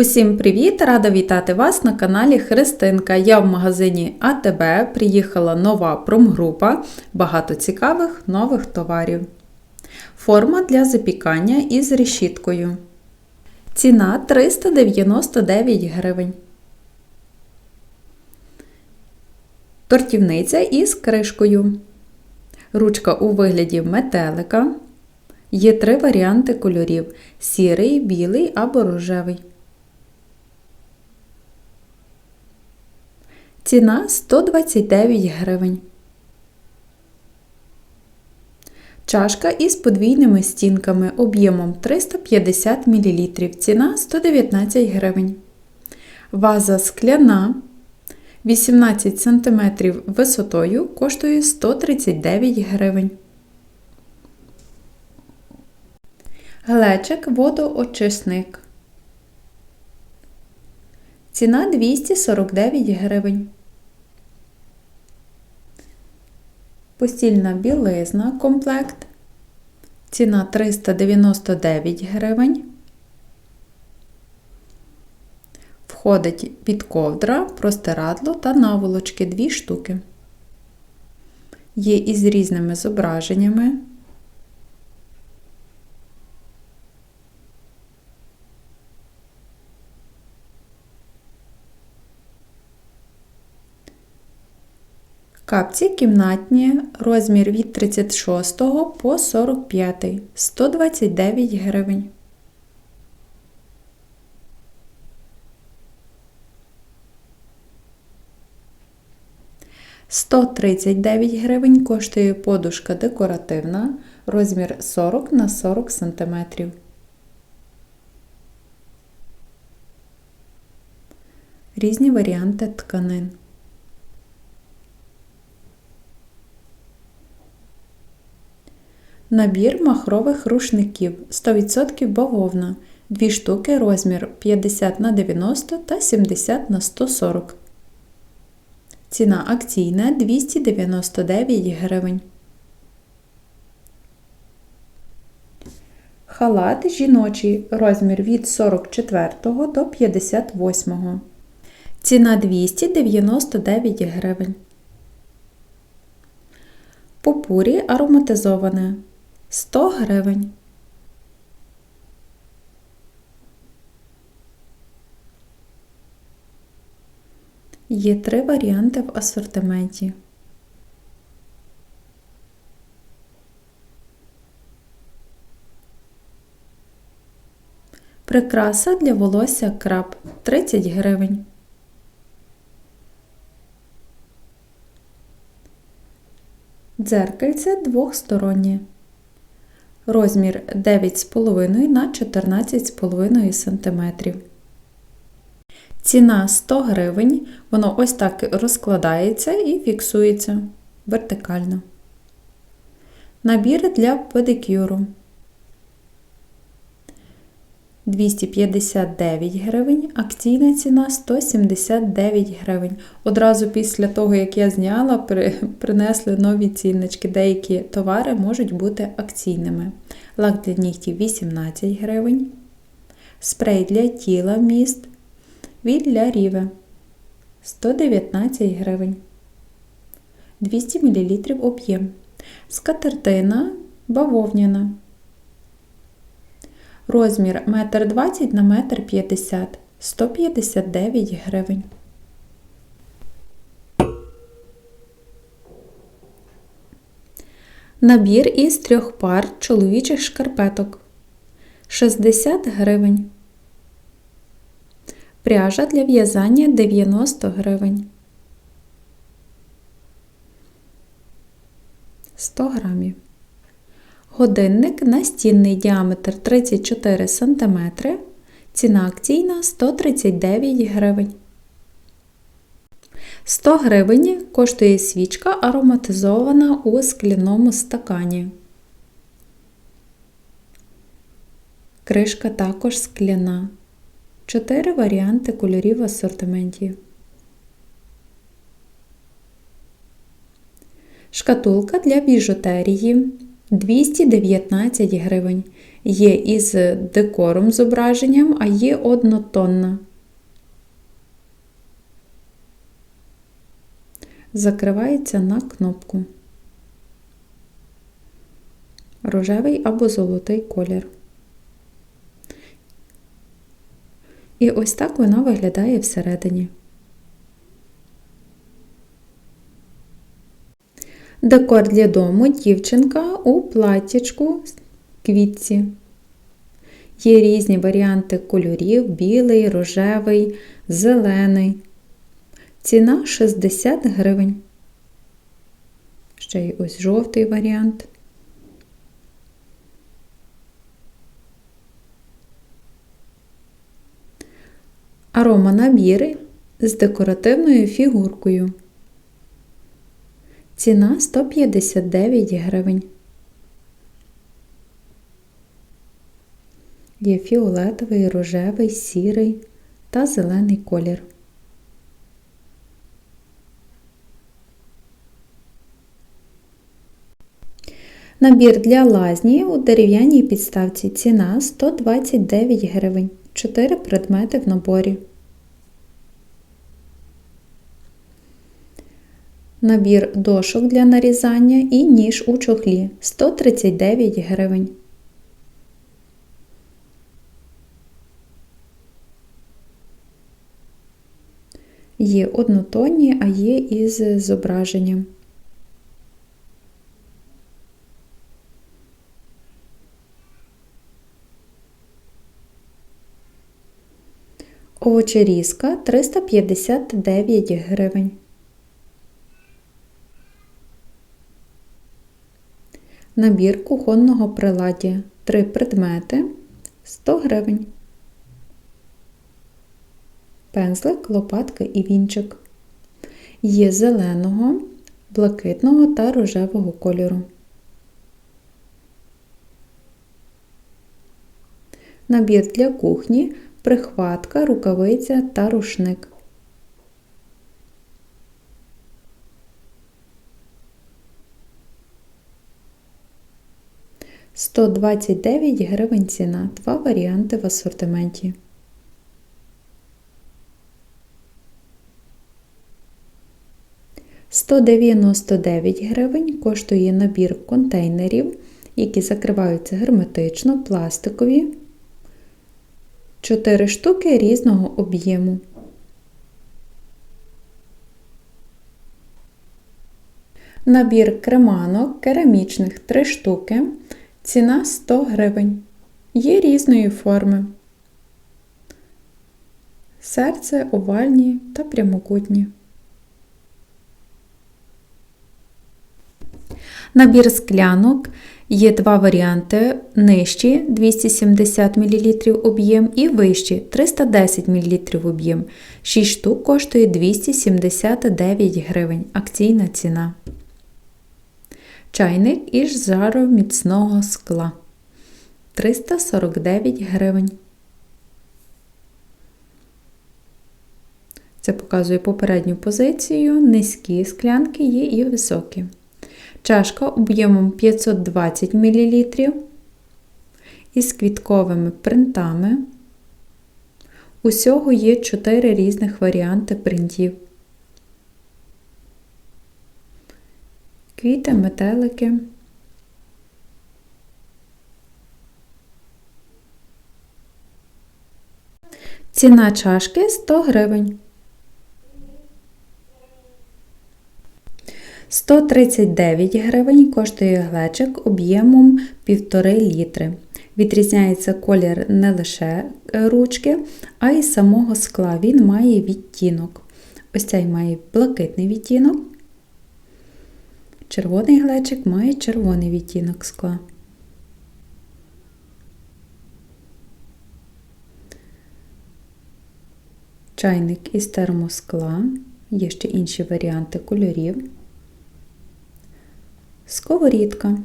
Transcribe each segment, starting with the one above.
Усім привіт! Рада вітати вас на каналі Христинка. Я в магазині АТБ приїхала нова промгрупа, багато цікавих нових товарів. Форма для запікання із решіткою. Ціна 399 гривень. Тортівниця із кришкою. Ручка у вигляді метелика. Є три варіанти кольорів: сірий, білий або рожевий. Ціна 129 гривень. Чашка із подвійними стінками об'ємом 350 мл. Ціна 119 гривень. Ваза скляна 18 см висотою коштує 139 гривень. Глечик водоочисник. Ціна 249 гривень. Постільна білизна комплект. Ціна 399 гривень. Входить під ковдра, простирадло та наволочки 2 штуки. Є із різними зображеннями. Капці кімнатні, розмір від 36 по 45, 129 гривень. Сто гривень коштує подушка декоративна, розмір 40 на 40 см. Різні варіанти тканин. Набір махрових рушників 100% бавовна. 2 штуки розмір 50 на 90 та 70 на 140. Ціна акційна 299 гривень. Халат жіночий розмір від 44 до 58. Ціна 299 гривень. Попурі ароматизоване 100 гривень. Є три варіанти в асортименті. Прикраса для волосся краб 30 гривень. Дзеркальце двохстороннє. Розмір 9,5 на 14,5 см. Ціна 100 гривень. Воно ось так розкладається і фіксується вертикально. Набір для педикюру 259 гривень, акційна ціна 179 гривень. Одразу після того, як я зняла, принесли нові ціннички. Деякі товари можуть бути акційними. Лак для нігтів 18 гривень. Спрей для тіла міст від для ріве 119 гривень. 200 мл об'єм. Скатертина бавовняна. Розмір 1,20 на 1,50 м 159 гривень. Набір із трьох пар чоловічих шкарпеток 60 гривень. Пряжа для в'язання 90 гривень. 100 грамів. Годинник настінний діаметр 34 см. Ціна акційна 139 гривень. 100 гривень коштує свічка ароматизована у скляному стакані. Кришка також скляна. Чотири варіанти кольорів в асортименті. Шкатулка для біжутерії 219 гривень. Є із декором зображенням, а є однотонна. Закривається на кнопку. Рожевий або золотий колір. І ось так вона виглядає всередині. Декор для дому дівчинка у платтячку квітці. Є різні варіанти кольорів: білий, рожевий, зелений. Ціна 60 гривень. Ще й ось жовтий варіант. Арома набіри з декоративною фігуркою. Ціна 159 гривень. Є фіолетовий, рожевий, сірий та зелений колір. Набір для лазні у дерев'яній підставці ціна 129 гривень. 4 предмети в наборі. Набір дошок для нарізання і ніж у чохлі 139 гривень. Є однотонні, а є із зображенням. Овочерізка 359 гривень. Набір кухонного приладдя 3 предмети 100 гривень. Пензлик, лопатка і вінчик. Є зеленого, блакитного та рожевого кольору. Набір для кухні, прихватка, рукавиця та рушник. Сто двадцять дев'ять гривень ціна. Два варіанти в асортименті. Сто дев'яносто дев'ять гривень коштує набір контейнерів, які закриваються герметично, пластикові. 4 штуки різного об'єму. Набір креманок керамічних 3 штуки. Ціна 100 гривень. Є різної форми. Серце овальні та прямокутні. Набір склянок Є два варіанти: нижчі 270 мл об'єм і вищі 310 мл об'єм. 6 штук коштує 279 гривень. Акційна ціна. Чайник із жароміцного скла 349 гривень. Це показує попередню позицію. Низькі склянки є і високі чашка об'ємом 520 мл із квітковими принтами. Усього є 4 різних варіанти принтів. Квіти, метелики. Ціна чашки 100 гривень. 139 гривень коштує глечик об'ємом 1,5 літри. Відрізняється колір не лише ручки, а й самого скла. Він має відтінок. Ось цей має блакитний відтінок. Червоний глечик має червоний відтінок скла. Чайник із термоскла. Є ще інші варіанти кольорів сковорідка.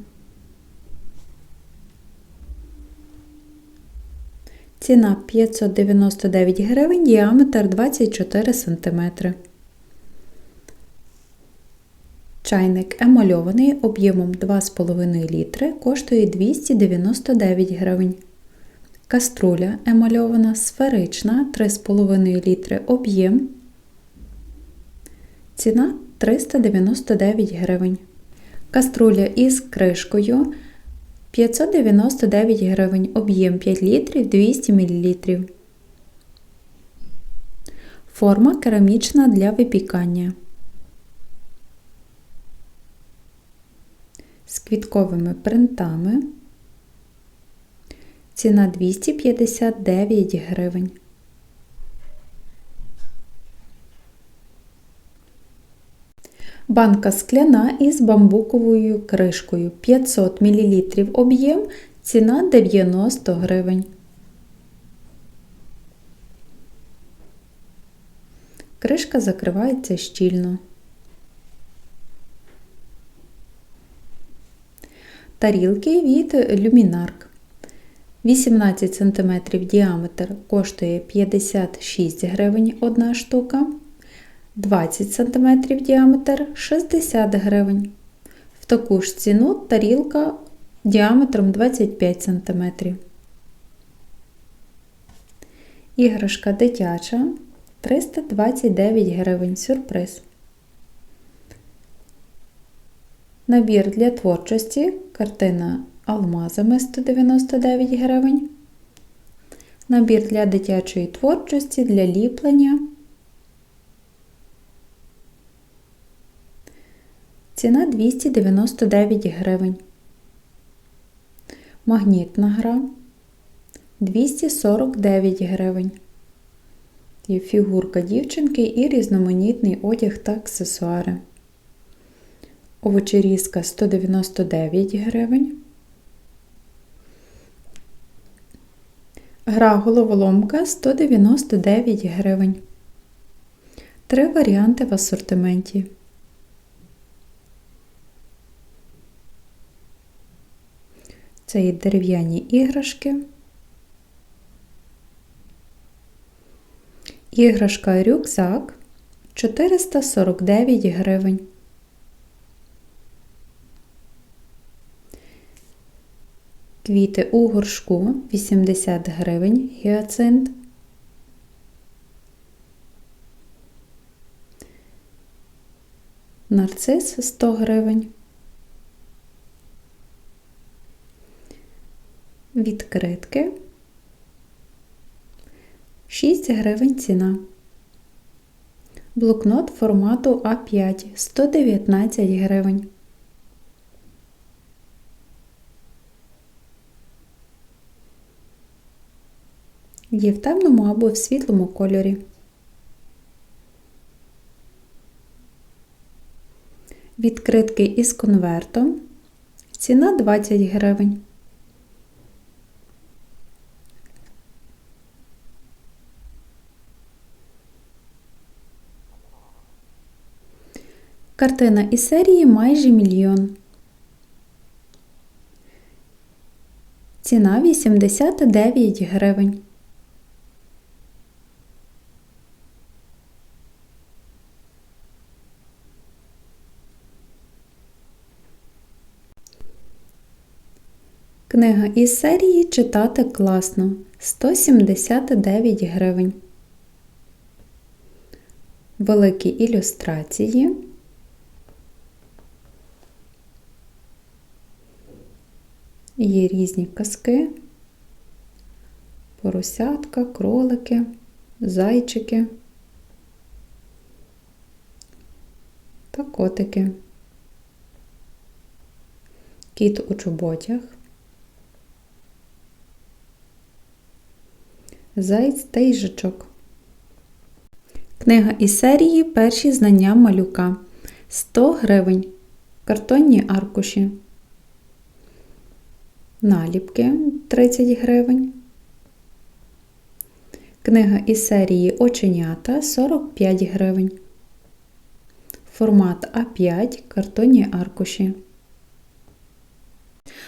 Ціна 599 гривень, діаметр 24 см. Чайник емальований об'ємом 2,5 літри коштує 299 гривень. Каструля емальована сферична 3,5 літри об'єм. Ціна 399 гривень. Каструля із кришкою 599 гривень, об'єм 5 літрів 200 мл. Форма керамічна для випікання. З квітковими принтами. Ціна 259 гривень. Банка скляна із бамбуковою кришкою 500 мл об'єм, ціна 90 гривень. Кришка закривається щільно. Тарілки від люмінарк. 18 см діаметр коштує 56 гривень одна штука. 20 см діаметр 60 гривень. В таку ж ціну тарілка діаметром 25 см. Іграшка дитяча 329 гривень сюрприз. Набір для творчості картина алмазами 199 гривень. Набір для дитячої творчості для ліплення. Ціна 299 гривень. Магнітна гра 249 гривень. Є фігурка дівчинки і різноманітний одяг та аксесуари. Овочерізка 199 гривень. Гра головоломка 199 гривень. Три варіанти в асортименті. Це є дерев'яні іграшки. Іграшка рюкзак 449 гривень. Квіти у горшку 80 гривень гіацинт. Нарцис 100 гривень. Відкритки 6 гривень ціна. Блокнот формату А5 119 гривень. Є в темному або в світлому кольорі. Відкритки із конвертом. Ціна 20 гривень. Картина із серії майже мільйон. Ціна 89 гривень. Книга із серії читати класно 179 гривень. Великі ілюстрації. Є різні казки, поросятка, кролики, зайчики та котики. Кіт у чоботях. Заєць та їжачок. Книга із серії Перші знання малюка 100 гривень. Картонні аркуші. Наліпки 30 гривень. Книга із серії Оченята 45 гривень. Формат А5 картонні аркуші.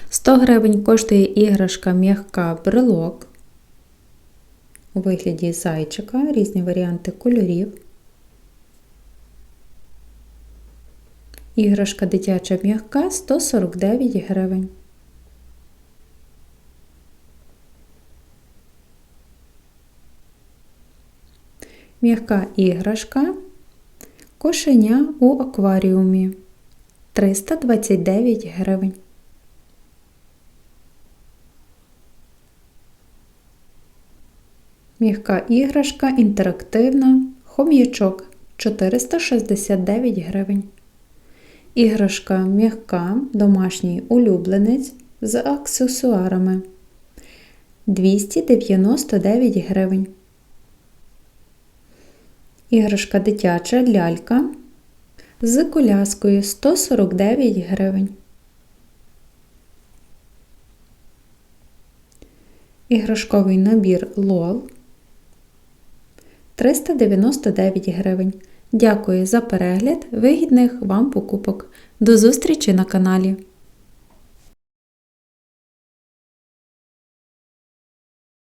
100 гривень коштує іграшка м'ягка брелок у вигляді зайчика, різні варіанти кольорів. Іграшка дитяча м'яка 149 гривень. М'яка іграшка. Кошеня у акваріумі 329 гривень. М'яка іграшка інтерактивна. Хом'ячок 469 гривень. Іграшка м'яка, домашній улюбленець з аксесуарами 299 гривень. Іграшка дитяча лялька з коляскою 149 гривень. Іграшковий набір LOL 399 гривень. Дякую за перегляд вигідних вам покупок. До зустрічі на каналі!